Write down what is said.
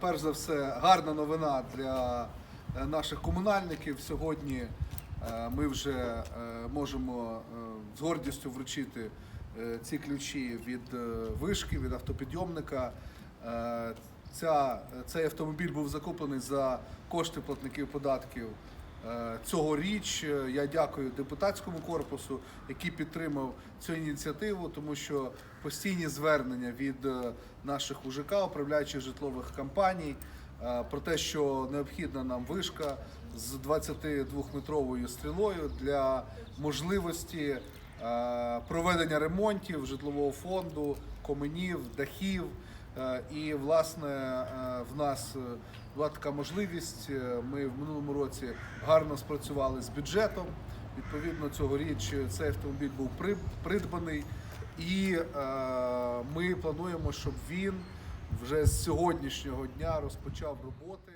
перш за все, гарна новина для е, наших комунальників. Сьогодні е, ми вже е, можемо з гордістю вручити ці ключі від вишки, від автопідйомника. Ця, цей автомобіль був закуплений за кошти платників податків. Е, Цьогоріч Е, я дякую депутатському корпусу, який підтримав цю ініціативу, тому що постійні звернення від е, наших УЖК, управляючих житлових компаній, про те, що необхідна нам вишка з 22-метровою стрілою для можливості проведення ремонтів житлового фонду, коменів, дахів. Е, І власне е, в нас е, була така можливість. Ми в минулому році гарно спрацювали з бюджетом. Відповідно, цьогоріч цей автомобіль був придбаний, і ми плануємо, щоб він вже з сьогоднішнього дня розпочав роботи.